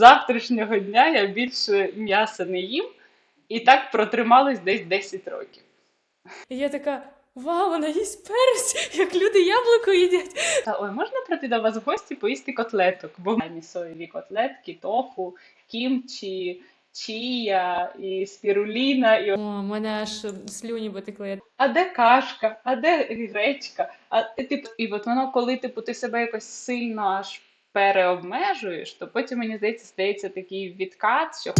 завтрашнього дня я більше м'яса не їм. І так протрималось десь 10 років. І я така: вау, вона їсть перець, як люди яблуко їдять. Та ой, можна прийти до вас в гості поїсти котлеток, бо соєві котлетки, тофу, кімчі, чія і спіруліна. І... О, мене аж слюні потекли. А де кашка, а де гречка? А типу, і от воно, коли типу, ти себе якось сильно аж переобмежуєш, то потім мені здається, стається такий відкат, що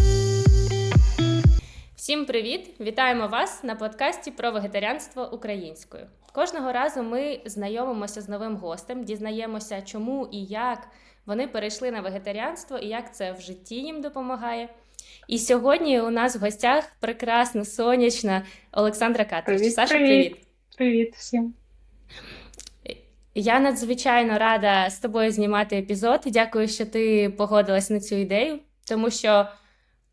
Всім привіт! Вітаємо вас на подкасті про вегетаріанство українською. Кожного разу ми знайомимося з новим гостем, дізнаємося, чому і як вони перейшли на вегетаріанство і як це в житті їм допомагає. І сьогодні у нас в гостях прекрасна, сонячна Олександра Катрич. Привіт, Саша, привіт. привіт! привіт всім. Я надзвичайно рада з тобою знімати епізод. Дякую, що ти погодилась на цю ідею, тому що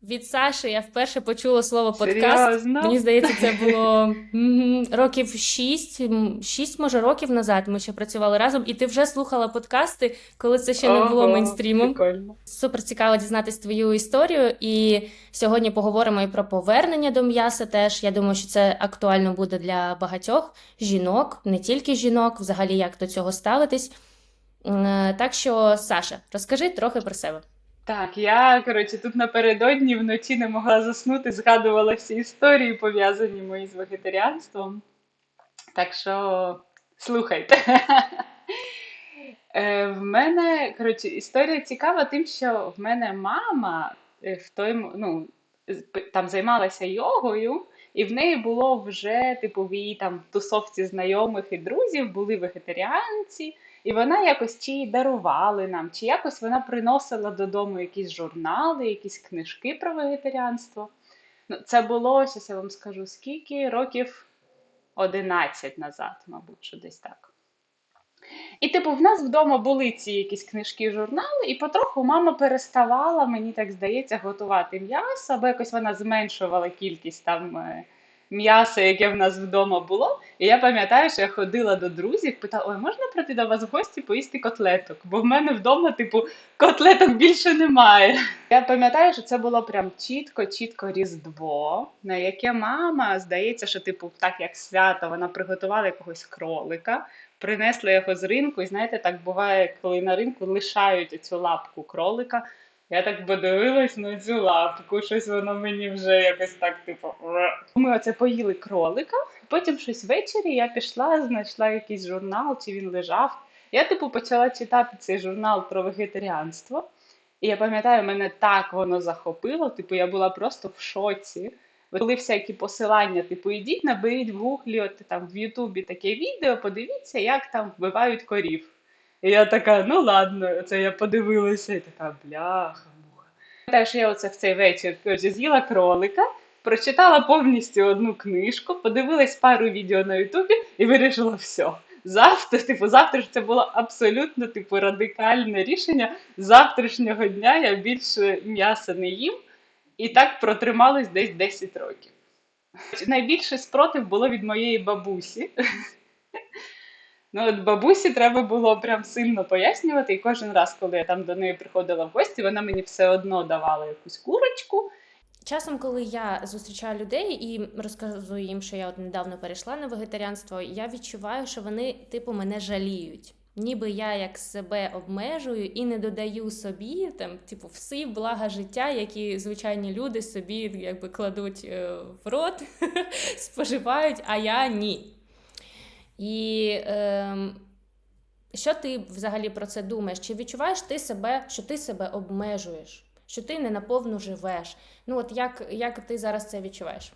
від Саші я вперше почула слово подкаст. Серйозно? Мені здається, це було років шість, м, шість, може, років назад. Ми ще працювали разом, і ти вже слухала подкасти, коли це ще не було Ого, мейнстрімом. Прикольно. Супер цікаво дізнатись твою історію. І сьогодні поговоримо і про повернення до м'яса. Теж я думаю, що це актуально буде для багатьох жінок, не тільки жінок, взагалі як до цього ставитись. Так що, Саша, розкажи трохи про себе. Так, я коротше тут напередодні вночі не могла заснути, згадувала всі історії, пов'язані мої з вегетаріанством. Так що слухайте. Е, В мене, коротше, історія цікава тим, що в мене мама е, в той, ну, там займалася йогою, і в неї було вже, типу, в її там тусовці знайомих і друзів були вегетаріанці. І вона якось чи їй дарували нам, чи якось вона приносила додому якісь журнали, якісь книжки про вегетаріанство. Ну, це було, зараз я вам скажу, скільки років 11 назад, мабуть, що десь так. І, типу, в нас вдома були ці якісь книжки, журнали, і потроху мама переставала, мені так здається, готувати м'ясо, або якось вона зменшувала кількість там м'яса, яке в нас вдома було. І я пам'ятаю, що я ходила до друзів, питала: ой, можна прийти до вас в гості поїсти котлеток? Бо в мене вдома, типу, котлеток більше немає. Я пам'ятаю, що це було прям чітко, чітко Різдво, на яке мама, здається, що, типу, так як свято, вона приготувала якогось кролика, принесла його з ринку, і знаєте, так буває, коли на ринку лишають цю лапку кролика. Я так подивилась на цю лапку, щось воно мені вже якось так, типу. Ми оце поїли кролика, потім щось ввечері я пішла, знайшла якийсь журнал, чи він лежав. Я, типу, почала читати цей журнал про вегетаріанство. І я пам'ятаю, мене так воно захопило, типу, я була просто в шоці. Були всякі посилання, типу, ідіть, наберіть в гуглі, от там в Ютубі таке відео, подивіться, як там вбивають корів. І я така, ну ладно, це я подивилася, і така бляха. Пам'ятаю, що я оце в цей вечір коротше, з'їла кролика, прочитала повністю одну книжку, подивилась пару відео на Ютубі і вирішила все. Завтра, типу, завтра ж це було абсолютно типу радикальне рішення. Завтрашнього дня я більше м'яса не їм, і так протрималось десь 10 років. Найбільший спротив було від моєї бабусі. Ну, от бабусі треба було прям сильно пояснювати, і кожен раз, коли я там до неї приходила в гості, вона мені все одно давала якусь курочку. Часом, коли я зустрічаю людей і розказую їм, що я от недавно перейшла на вегетаріанство, я відчуваю, що вони, типу, мене жаліють. Ніби я як себе обмежую і не додаю собі там, типу, всі блага життя, які звичайні люди собі якби кладуть е, в рот, споживають, а я ні. І ем, що ти взагалі про це думаєш? Чи відчуваєш ти себе, що ти себе обмежуєш, що ти не наповну живеш? Ну, от як, як ти зараз це відчуваєш?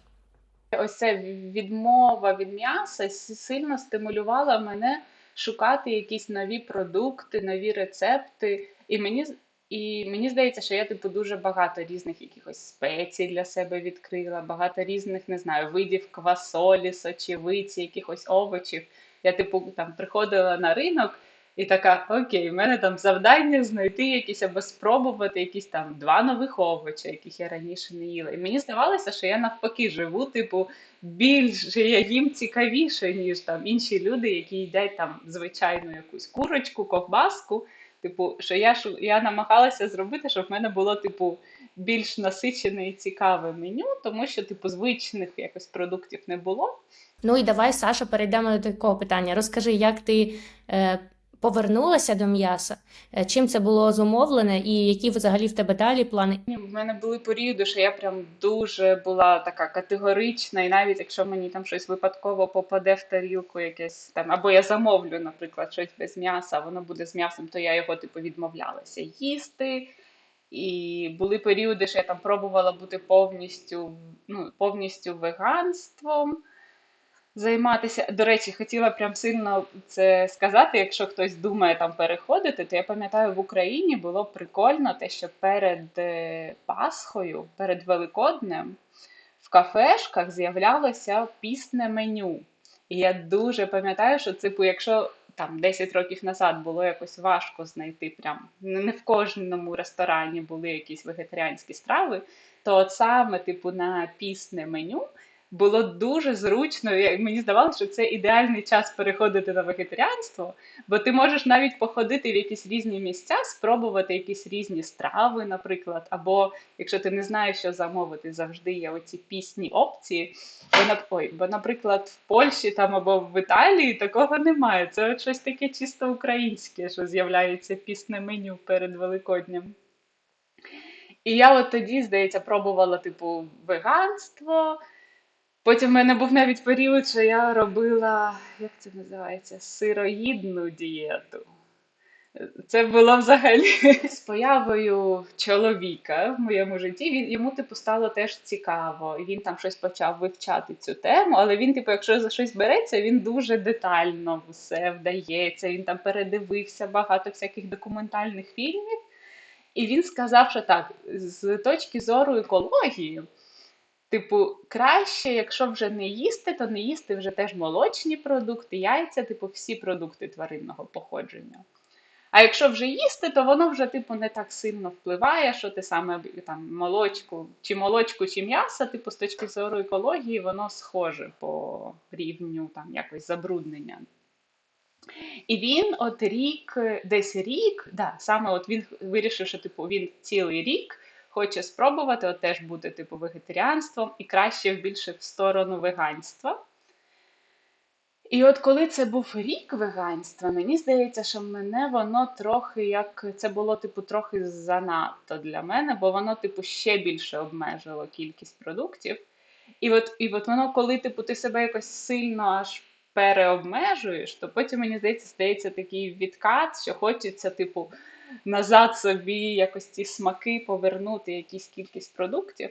Ось ця відмова від м'яса сильно стимулювала мене шукати якісь нові продукти, нові рецепти. І мені, і мені здається, що я типу дуже багато різних якихось спецій для себе відкрила, багато різних, не знаю, видів квасолі, сочевиці, якихось овочів. Я, типу, там приходила на ринок і така: окей, в мене там завдання знайти якісь або спробувати якісь там два нових овочі, яких я раніше не їла. І мені здавалося, що я навпаки живу, типу, більше я їм цікавіше, ніж там інші люди, які їдять там звичайну якусь курочку, ковбаску. Типу, що я ж я намагалася зробити, щоб в мене було, типу, більш насичене і цікаве меню, тому що, типу, звичних якось продуктів не було. Ну і давай, Саша, перейдемо до такого питання. Розкажи, як ти е, повернулася до м'яса, Е, чим це було зумовлене, і які взагалі в тебе далі плани? В мене були періоди, що я прям дуже була така категорична, і навіть якщо мені там щось випадково попаде в тарілку, якесь там, або я замовлю, наприклад, щось без м'яса, воно буде з м'ясом, то я його типу відмовлялася їсти. І були періоди, що я там пробувала бути повністю, ну, повністю веганством займатися. До речі, хотіла прям сильно це сказати. Якщо хтось думає там переходити, то я пам'ятаю, в Україні було прикольно те, що перед е, Пасхою, перед Великоднем в кафешках з'являлося пісне меню. І я дуже пам'ятаю, що типу, якщо там 10 років назад було якось важко знайти, прям не в кожному ресторані були якісь вегетаріанські страви, то от саме типу на пісне меню було дуже зручно. Я- Мені здавалося, що це ідеальний час переходити на вегетаріанство, бо ти можеш навіть походити в якісь різні місця, спробувати якісь різні страви, наприклад, або якщо ти не знаєш, що замовити, завжди є оці пісні опції. Бо, ой, бо, наприклад, в Польщі там або в Італії такого немає. Це щось таке чисто українське, що з'являється пісне меню перед Великоднем. І я от тоді, здається, пробувала, типу, веганство. Потім в мене був навіть період, що я робила, як це називається, сироїдну дієту. Це було взагалі з появою чоловіка в моєму житті. Він йому, типу, стало теж цікаво. Він там щось почав вивчати цю тему, але він, типу, якщо за щось береться, він дуже детально все вдається. Він там передивився багато всяких документальних фільмів. І він сказав, що так, з точки зору екології. Типу, краще, якщо вже не їсти, то не їсти вже теж молочні продукти, яйця, типу, всі продукти тваринного походження. А якщо вже їсти, то воно вже типу не так сильно впливає, що ти саме там молочку, чи молочку, чи м'ясо, типу, з точки зору екології, воно схоже по рівню там якось забруднення. І він от рік, десь рік, да, саме от він вирішив, що типу він цілий рік хоче спробувати от теж бути типу вегетаріанством і краще більше в сторону веганства. І от коли це був рік веганства, мені здається, що мене воно трохи як це було, типу, трохи занадто для мене, бо воно, типу, ще більше обмежило кількість продуктів. І от, і от воно, коли типу, ти себе якось сильно аж переобмежуєш, то потім, мені здається, стається такий відкат, що хочеться, типу, назад собі якось ці смаки повернути, якісь кількість продуктів.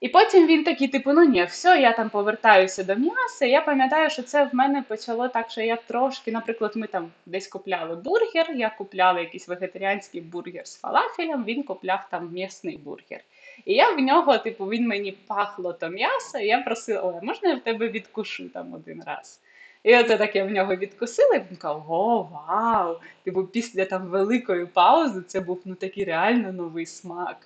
І потім він такий, типу, ну ні, все, я там повертаюся до м'яса. Я пам'ятаю, що це в мене почало так, що я трошки, наприклад, ми там десь купляли бургер, я купляла якийсь вегетаріанський бургер з фалафелем, він купляв там м'ясний бургер. І я в нього, типу, він мені пахло то м'ясо, і я просила, ой, можна я в тебе відкушу там один раз? І оце так я в нього відкусила, і він каже, о, вау! Типу, після там великої паузи це був ну такий реально новий смак.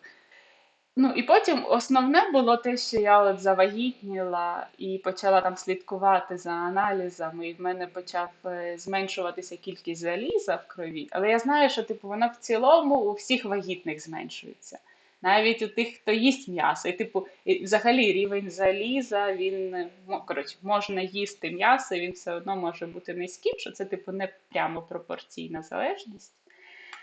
Ну і потім основне було те, що я от завагітніла і почала там слідкувати за аналізами, і в мене почав е, зменшуватися кількість заліза в крові. Але я знаю, що типу воно в цілому у всіх вагітних зменшується. Навіть у тих, хто їсть м'ясо. І, типу, і взагалі рівень заліза, він е, коротше, можна їсти м'ясо, він все одно може бути низьким, що це, типу, не прямо пропорційна залежність.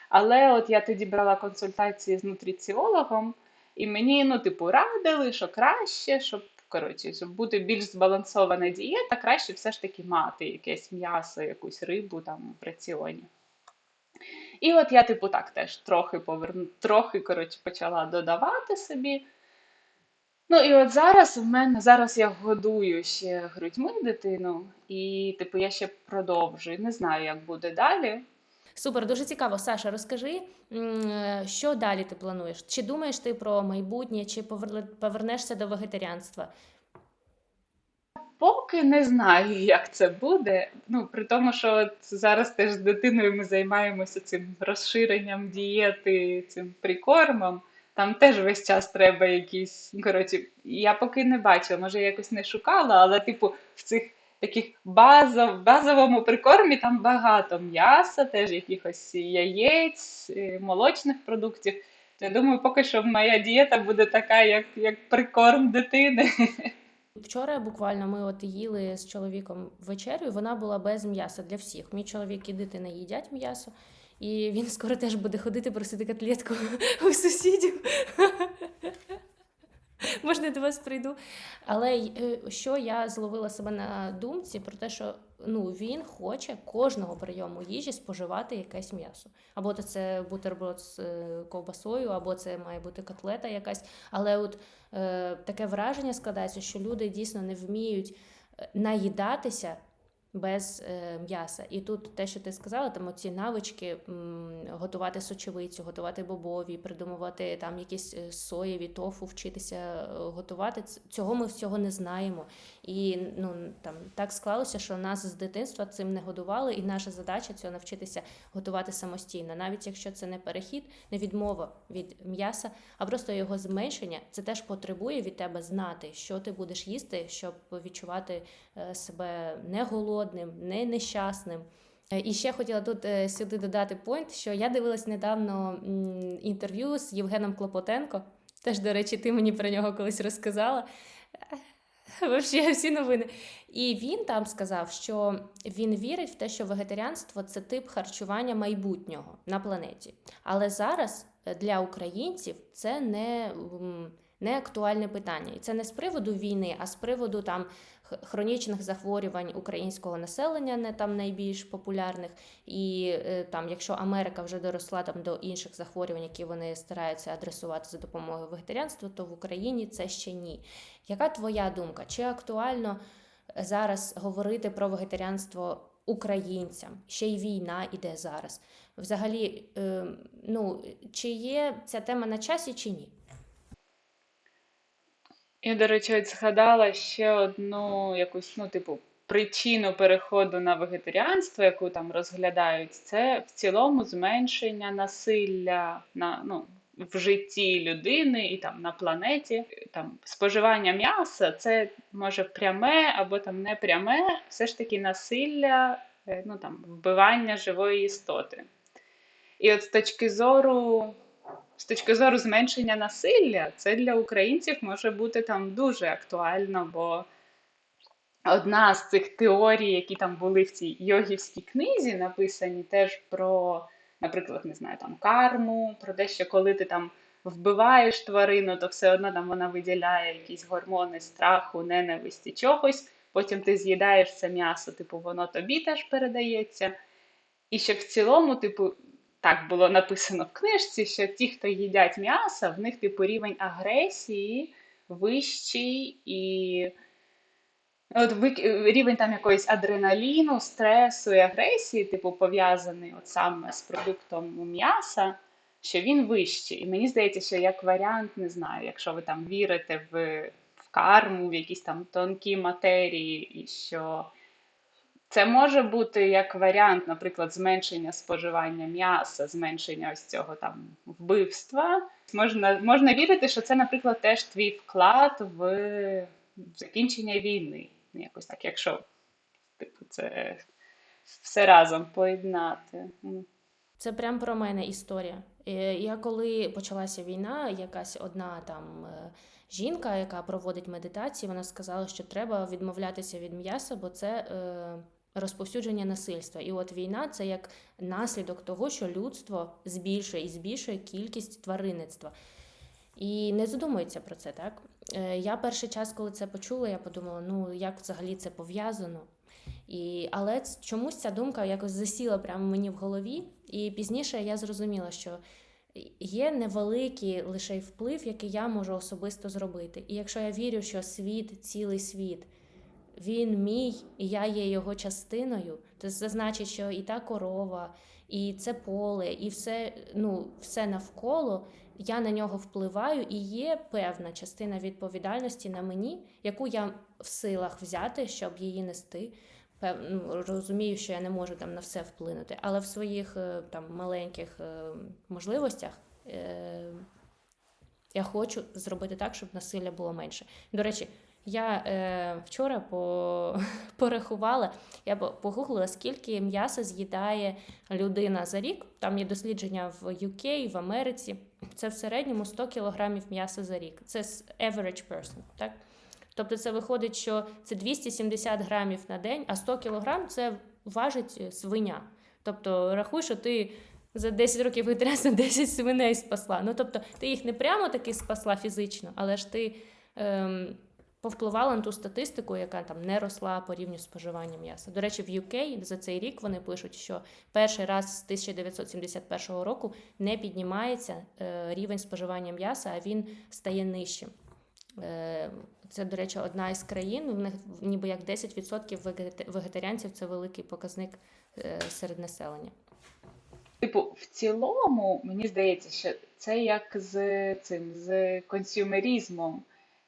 Але от я тоді брала консультації з нутриціологом, і мені, ну, типу, радили, що краще, щоб, коротше, щоб бути більш збалансована дієта, краще все ж таки мати якесь м'ясо, якусь рибу там в раціоні. І от я, типу, так теж трохи поверну, трохи, коротше, почала додавати собі. Ну і от зараз в мене зараз я годую ще грудьми дитину, і типу я ще продовжую. Не знаю, як буде далі. Супер, дуже цікаво. Саша, розкажи, що далі ти плануєш? Чи думаєш ти про майбутнє, чи повернешся до вегетаріанства? Поки не знаю, як це буде. Ну, при тому, що зараз теж з дитиною ми займаємося цим розширенням дієти, цим прикормом. Там теж весь час треба якісь. ну, Коротше, я поки не бачила, може, якось не шукала, але, типу, в цих таких базов, базовому прикормі там багато м'яса, теж якихось яєць, е, молочних продуктів. Я думаю, поки що моя дієта буде така, як, як прикорм дитини. Вчора буквально ми от їли з чоловіком вечерю, і вона була без м'яса для всіх. Мій чоловік і дитина їдять м'ясо, і він скоро теж буде ходити просити котлетку у сусідів. Можна до вас прийду. Але е, що я зловила себе на думці про те, що ну, він хоче кожного прийому їжі споживати якесь м'ясо. Або то це бутерброд з е, ковбасою, або це має бути котлета якась. Але от е, таке враження складається, що люди дійсно не вміють е, наїдатися без е, м'яса. І тут те, що ти сказала, там оці навички готувати сочевицю, готувати бобові, придумувати там якісь е, соєві тофу, вчитися е, готувати. Цього ми всього не знаємо. І ну там так склалося, що нас з дитинства цим не годували, і наша задача цього навчитися готувати самостійно, навіть якщо це не перехід, не відмова від м'яса, а просто його зменшення. Це теж потребує від тебе знати, що ти будеш їсти, щоб відчувати себе не голодним, не нещасним. Е, І ще хотіла тут е, сюди додати пойнт, що я дивилась недавно інтерв'ю з Євгеном Клопотенко. Теж, до речі, ти мені про нього колись розказала. Вообще всі новини. І він там сказав, що він вірить в те, що вегетаріанство це тип харчування майбутнього на планеті. Але зараз е, для українців це не, не актуальне питання. І це не з приводу війни, а з приводу там хронічних захворювань українського населення, не там найбільш популярних. І е, там, якщо Америка вже доросла там до інших захворювань, які вони стараються адресувати за допомогою вегетаріанства, то в Україні це ще ні. Яка твоя думка? Чи актуально е, зараз говорити про вегетаріанство українцям? Ще й війна іде зараз. Взагалі, е, ну, чи є ця тема на часі, чи ні? Я, до речі, от згадала ще одну якусь, ну, типу, причину переходу на вегетаріанство, яку там розглядають, це в цілому зменшення насилля на, ну, в житті людини і там на планеті. Там споживання м'яса це може пряме або там не пряме, все ж таки насилля, е, ну там вбивання живої істоти. І от з точки зору з точки зору зменшення насилля, це для українців може бути там дуже актуально, бо одна з цих теорій, які там були в цій йогівській книзі, написані теж про, наприклад, не знаю, там карму, про те, що коли ти там вбиваєш тварину, то все одно там вона виділяє якісь гормони страху, ненависті чогось. Потім ти з'їдаєш це м'ясо, типу, воно тобі теж передається. І що в цілому, типу, так було написано в книжці, що ті, хто їдять м'ясо, в них типу рівень агресії вищий і от рівень там якоїсь адреналіну, стресу і агресії, типу, пов'язаний от саме з продуктом м'яса, що він вищий. І мені здається, що як варіант, не знаю, якщо ви там вірите в, в карму, в якісь там тонкі матерії, і що це може бути як варіант, наприклад, зменшення споживання м'яса, зменшення ось цього там вбивства. Можна, можна вірити, що це, наприклад, теж твій вклад в, закінчення війни. Якось так, якщо типу, це все разом поєднати. Це прям про мене історія. Е, Я коли почалася війна, якась одна там е, жінка, яка проводить медитації, вона сказала, що треба відмовлятися від м'яса, бо це е, розповсюдження насильства. І от війна це як наслідок того, що людство збільшує і збільшує кількість тваринництва. І не задумується про це, так? Е, Я перший час, коли це почула, я подумала, ну як взагалі це пов'язано. І, але чомусь ця думка якось засіла прямо мені в голові, і пізніше я зрозуміла, що є невеликий лише вплив, який я можу особисто зробити. І якщо я вірю, що світ, цілий світ, він мій, і я є його частиною, то це значить, що і та корова, і це поле, і все, ну, все навколо, я на нього впливаю, і є певна частина відповідальності на мені, яку я в силах взяти, щоб її нести. Пев, ну, розумію, що я не можу там на все вплинути, але в своїх е, там маленьких е, можливостях е, я хочу зробити так, щоб насилля було менше. До речі, Я е, вчора по, порахувала, я по- погуглила, скільки м'яса з'їдає людина за рік. Там є дослідження в UK, в Америці. Це в середньому 100 кілограмів м'яса за рік. Це average person, так? Тобто це виходить, що це 270 грамів на день, а 100 кілограм це важить е, свиня. Тобто рахуй, що ти за 10 років вегетаріанства 10 свиней спасла. Ну тобто ти їх не прямо таки спасла фізично, але ж ти ем, повпливала на ту статистику, яка там не росла по рівню споживання м'яса. До речі, в UK за цей рік вони пишуть, що перший раз з 1971 року не піднімається е, рівень споживання м'яса, а він стає нижчим. Е, Це, до речі, одна із країн, в них ніби як 10% вегета- вегетаріанців це великий показник е, серед населення. Типу, в цілому, мені здається, що це як з цим з консюмерізмом.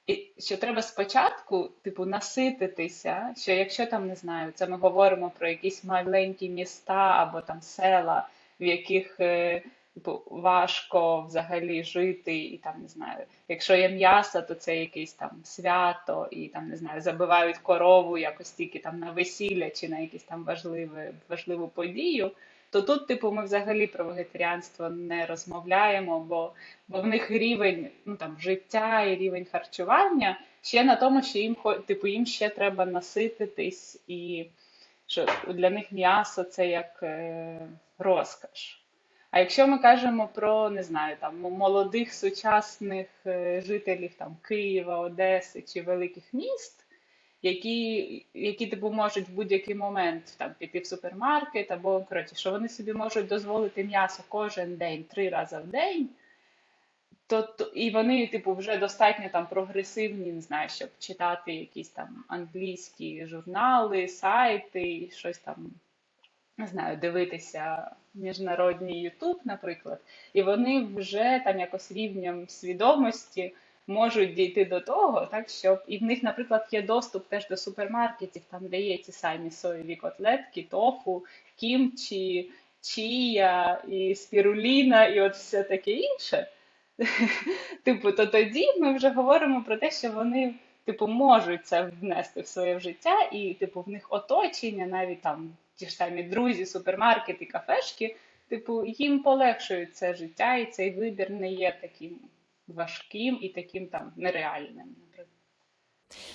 І що треба спочатку, типу, насититися, що якщо там не знаю, це ми говоримо про якісь маленькі міста або там села, в яких е, типу, важко взагалі жити, і там не знаю, якщо є м'ясо, то це якесь там свято, і там не знаю, забивають корову якось тільки там на весілля чи на якусь там важливе, важливу подію. То тут, типу, ми взагалі про вегетаріанство не розмовляємо, бо, бо в них рівень ну, там, життя і рівень харчування ще на тому, що їм, типу, їм ще треба насититись, і що для них м'ясо це як е, розкаш. А якщо ми кажемо про, не знаю, там молодих сучасних е, жителів там, Києва, Одеси чи великих міст, які, які типу можуть в будь-який момент там піти в супермаркет, або коротше, що вони собі можуть дозволити м'ясо кожен день, три рази в день, то, то і вони, типу, вже достатньо там прогресивні, не знаю, щоб читати якісь там англійські журнали, сайти, щось там, не знаю, дивитися міжнародний Ютуб, наприклад, і вони вже там якось рівнем свідомості можуть дійти до того, так щоб і в них, наприклад, є доступ теж до супермаркетів, там де є ті самі соєві котлетки, тофу, кімчі, чія і спіруліна, і от все таке інше. Типу, то тоді ми вже говоримо про те, що вони, типу, можуть це внести в своє життя, і, типу, в них оточення, навіть там ті ж самі друзі, супермаркети, кафешки, типу, їм полегшують це життя, і цей вибір не є таким важким і таким там нереальним.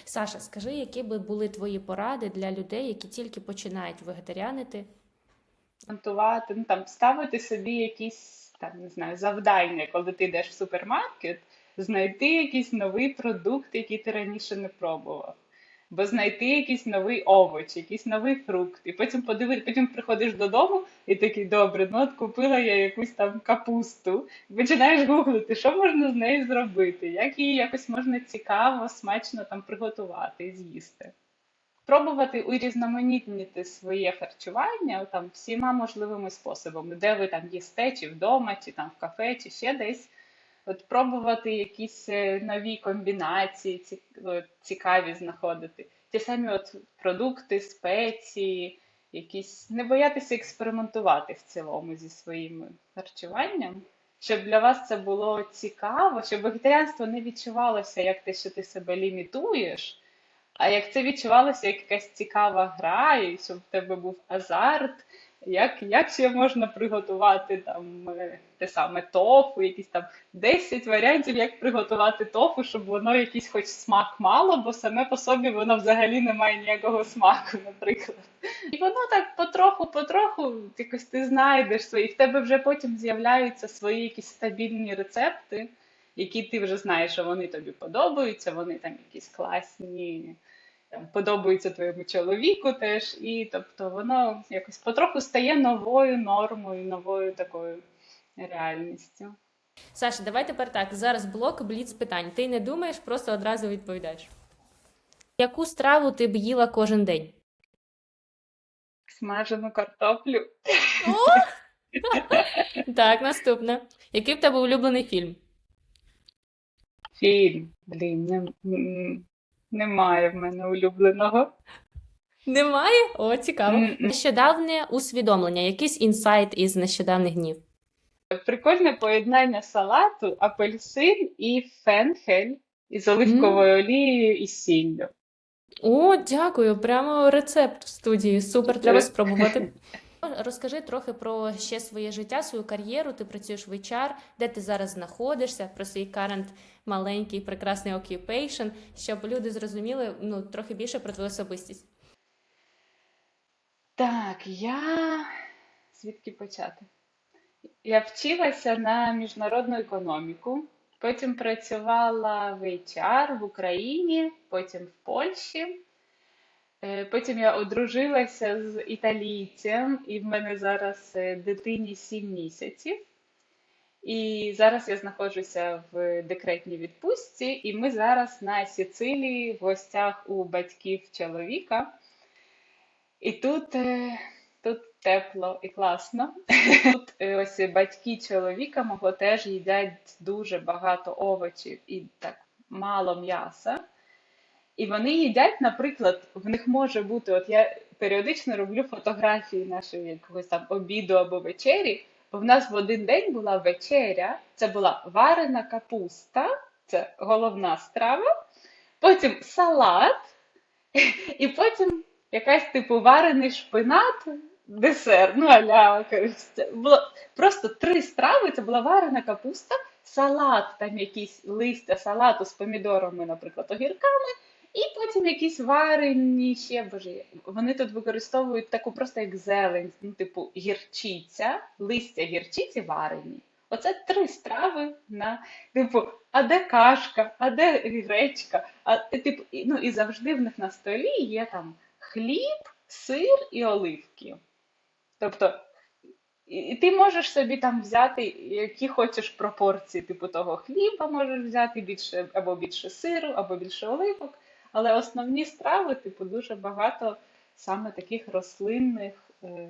Саша, скажи, які би були твої поради для людей, які тільки починають вегетаріанити? Монтувати, ну там ставити собі якісь там не знаю завдання, коли ти йдеш в супермаркет, знайти якийсь новий продукт, який ти раніше не пробував. Бо знайти якийсь новий овоч, якийсь новий фрукт, і потім подивити, потім приходиш додому і такий добре, ну от купила я якусь там капусту, починаєш гуглити, що можна з нею зробити, як її якось можна цікаво, смачно там приготувати і з'їсти. Пробувати урізноманітнити своє харчування там всіма можливими способами, де ви там їсте, чи вдома, чи там в кафе, чи ще десь. От пробувати якісь е, нові комбінації, цікаві знаходити. Ті самі от продукти, спеції, якісь не боятися експериментувати в цілому зі своїм харчуванням, щоб для вас це було цікаво, щоб вегетаріанство не відчувалося як те, що ти себе лімітуєш, а як це відчувалося як якась цікава гра, і щоб в тебе був азарт, як, як ще можна приготувати там е, те саме тофу, якісь там 10 варіантів, як приготувати тофу, щоб воно якийсь хоч смак мало, бо саме по собі воно взагалі не має ніякого смаку, наприклад. І воно так потроху-потроху якось ти знайдеш свої, в тебе вже потім з'являються свої якісь стабільні рецепти, які ти вже знаєш, що вони тобі подобаються, вони там якісь класні, там, подобаються твоєму чоловіку теж. І тобто воно якось потроху стає новою нормою, новою такою реальністю. Саша, давай тепер так. Зараз блок бліц питань. Ти не думаєш, просто одразу відповідаєш. Яку страву ти б їла кожен день? Смажену картоплю. Так, наступне. Який в тебе улюблений фільм? Фільм. Блін, не, м, немає в мене улюбленого. Немає? О, цікаво. М-м. Нещодавнє усвідомлення, якийсь інсайт із нещодавних днів. Прикольне поєднання салату, апельсин і фенхель. із оливковою олією і сіллю. О, дякую. Прямо рецепт в студії. Супер, треба спробувати. Розкажи трохи про ще своє життя, свою кар'єру. Ти працюєш в HR, де ти зараз знаходишся, про свій current маленький прекрасний occupation, щоб люди зрозуміли ну, трохи більше про твою особистість. Так, я звідки почати? Я вчилася на міжнародну економіку, потім працювала в HR в Україні, потім в Польщі. Е, Потім я одружилася з італійцем, і в мене зараз е, дитині 7 місяців. І зараз я знаходжуся в декретній відпустці, і ми зараз на Сицилії в гостях у батьків чоловіка. І тут, е, тут тепло і класно. Тут е, ось батьки чоловіка мого теж їдять дуже багато овочів і так мало м'яса. І вони їдять, наприклад, в них може бути, от я періодично роблю фотографії нашої якогось там обіду або вечері. В нас в один день була вечеря, це була варена капуста, це головна страва, потім салат, і потім якась типу варений шпинат, десерт, ну аля, це було просто три страви, це була варена капуста, салат, там якісь листя салату з помідорами, наприклад, огірками, і потім якісь варені ще, боже, вони тут використовують таку просто як зелень, ну, типу гірчиця, листя гірчиці варені. Оце три страви на типу, а де кашка, а де гречка? А типу, ну і завжди в них на столі є там хліб, сир і оливки. Тобто, і ти можеш собі там взяти, які хочеш пропорції, типу того хліба можеш взяти більше або більше сиру, або більше оливок. Але основні страви, типу, дуже багато саме таких рослинних, е,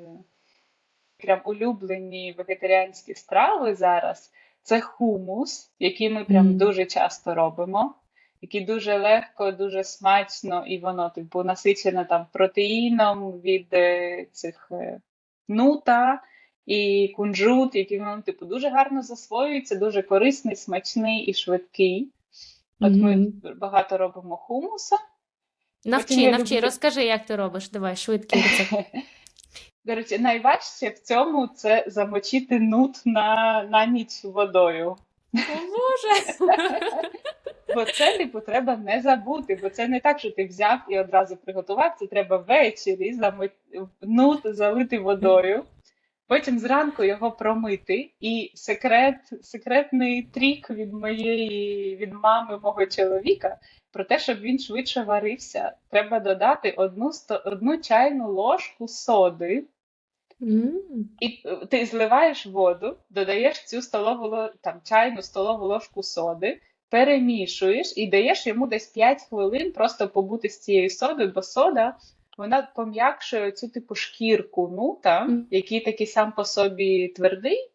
прям улюблені вегетаріанські страви зараз. Це хумус, який ми прям М. дуже часто робимо, який дуже легко, дуже смачно, і воно, типу, насичене там протеїном від е, цих е, нута і кунжут, який воно, типу, дуже гарно засвоюється, дуже корисний, смачний і швидкий. От ми багато робимо хумуса. Навчи, навчи, люблю. розкажи, як ти робиш. Давай, швидкий рецепт. До речі, найважче в цьому це замочити нут на, на ніч водою. О, Боже! Бо це, типу, треба не забути, бо це не так, що ти взяв і одразу приготував. Це треба ввечері замо... нут залити водою, потім зранку його промити. І секрет, секретний трік від моєї від мами мого чоловіка про те, щоб він швидше варився, треба додати одну, одну чайну ложку соди. М. І е, ти зливаєш воду, додаєш цю столову ло- там, чайну столову ложку соди, перемішуєш і даєш йому десь 5 хвилин просто побути з цією содою, бо сода вона пом'якшує цю типу шкірку нута, який такий сам по собі твердий.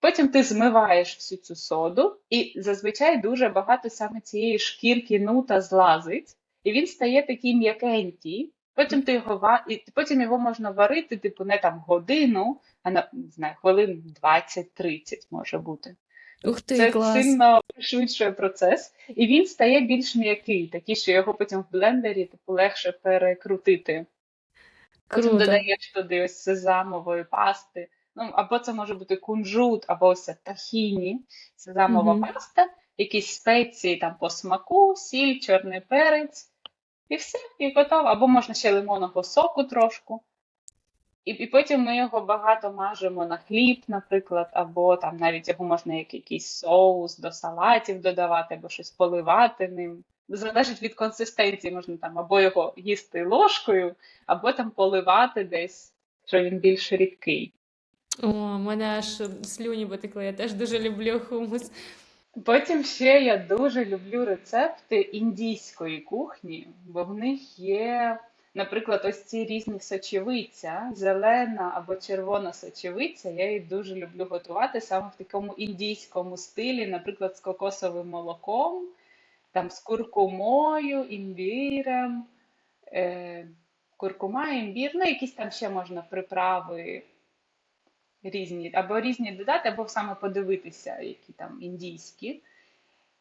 Потім ти змиваєш всю цю соду, і зазвичай дуже багато саме цієї шкірки нута злазить, і він стає такий м'якенький. Потім ти його і потім його можна варити, типу, не там годину, а на не знаю, хвилин 20-30 може бути. Ух ти, Це клас. сильно пришвидшує процес, і він стає більш м'який, такий, що його потім в блендері типу, легше перекрутити. Потім додаєш туди ось сезамової пасти. Ну, або це може бути кунжут, або ось тахіні, сезамова Мгм. паста, якісь спеції там по смаку, сіль, чорний перець, і все, і готово. Або можна ще лимонного соку трошку. І, і потім ми його багато мажемо на хліб, наприклад, або там навіть його можна як якийсь соус до салатів додавати, або щось поливати ним. Залежить від консистенції, можна там або його їсти ложкою, або там поливати десь, що він більш рідкий. О, мене аж слюні потекли, я теж дуже люблю хумус. Потім ще я дуже люблю рецепти індійської кухні, бо в них є, наприклад, ось ці різні сочевиця, зелена або червона сочевиця. Я її дуже люблю готувати саме в такому індійському стилі, наприклад, з кокосовим молоком, там з куркумою, імбірем, е, куркума, імбір, ну якісь там ще можна приправи різні, або різні додати, або саме подивитися, які там індійські.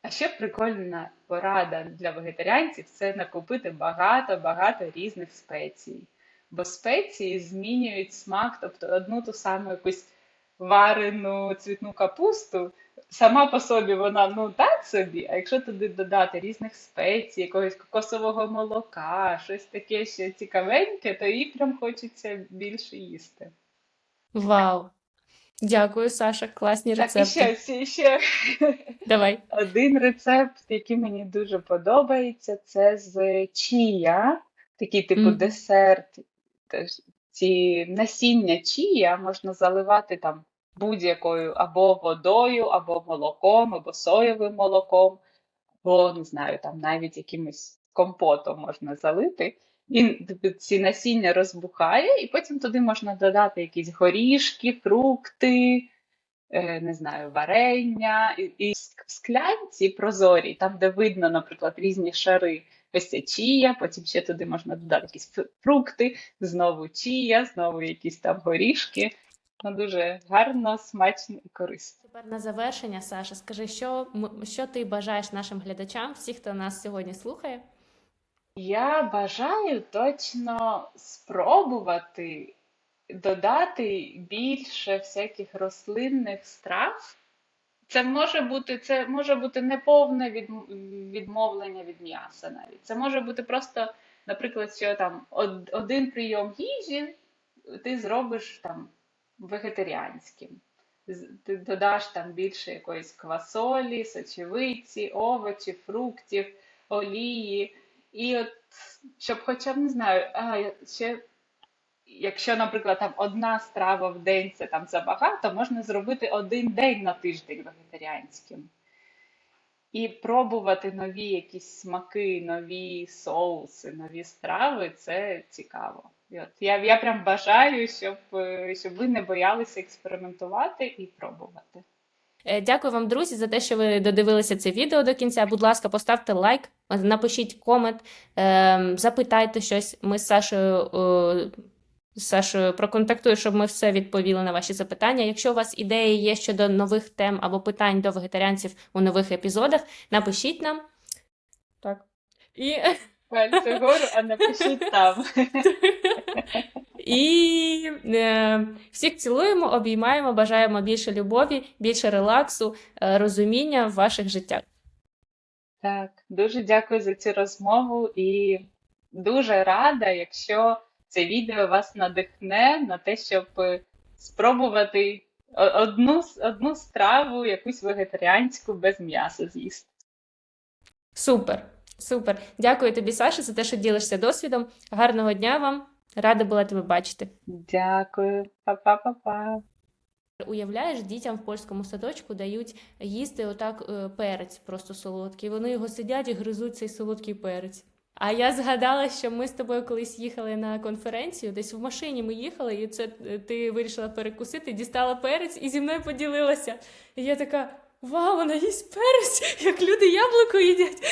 А ще прикольна порада для вегетаріанців це накупити багато-багато різних спецій. Бо спеції змінюють смак, тобто одну ту саму якусь варену цвітну капусту, сама по собі вона ну так собі, а якщо туди додати різних спецій, якогось кокосового молока, щось таке ще цікавеньке, то їй прям хочеться більше їсти. Вау! Дякую, Саша, класні Так, і ще, ще, ще Давай. один рецепт, який мені дуже подобається, це з чія, такий типу Мгм. десерт. Ці насіння чія можна заливати там будь-якою або водою, або молоком, або соєвим молоком, або не знаю, там навіть якимось компотом можна залити. Він типу, ці насіння розбухає, і потім туди можна додати якісь горішки, фрукти, е, не знаю, варення, і, в склянці прозорій, там, де видно, наприклад, різні шари. Ось це чія, потім ще туди можна додати якісь фрукти, знову чія, знову якісь там горішки. Ну, дуже гарно, смачно і корисно. Тепер на завершення, Саша, скажи, що, що ти бажаєш нашим глядачам, всі, хто нас сьогодні слухає? Я бажаю точно спробувати додати більше всяких рослинних страв. Це може бути, це може бути не повне відмовлення від м'яса навіть. Це може бути просто, наприклад, що там од- один прийом їжі ти зробиш там вегетаріанським. Ти додаш там більше якоїсь квасолі, сочевиці, овочів, фруктів, олії. І от, щоб хоча б не знаю, а ще якщо, наприклад, там одна страва в день це там забагато, можна зробити один день на тиждень вегетаріанським. І пробувати нові якісь смаки, нові соуси, нові страви це цікаво. І от я, я прям бажаю, щоб, щоб ви не боялися експериментувати і пробувати. Е, Дякую вам, друзі, за те, що ви додивилися це відео до кінця. Будь ласка, поставте лайк, напишіть комент, ем, запитайте щось. Ми з Сашою, е, з Сашою проконтактую, щоб ми все відповіли на ваші запитання. Якщо у вас ідеї є щодо нових тем або питань до вегетаріанців у нових епізодах, напишіть нам. Так. І, Пальці вгору, а напишіть там. і е, всіх цілуємо, обіймаємо, бажаємо більше любові, більше релаксу, е, розуміння в ваших життях. Так, дуже дякую за цю розмову і дуже рада, якщо це відео вас надихне на те, щоб спробувати одну, одну страву, якусь вегетаріанську без м'яса з'їсти. Супер, супер. Дякую тобі, Саша, за те, що ділишся досвідом. Гарного дня вам. Рада була тебе бачити. Дякую, па-па-па-па. Уявляєш, дітям в польському садочку дають їсти отак е, перець просто солодкий. Вони його сидять і гризуть цей солодкий перець. А я згадала, що ми з тобою колись їхали на конференцію, десь в машині ми їхали, і це е, ти вирішила перекусити, дістала перець і зі мною поділилася. І я така: Вау, вона їсть перець, як люди яблуко їдять.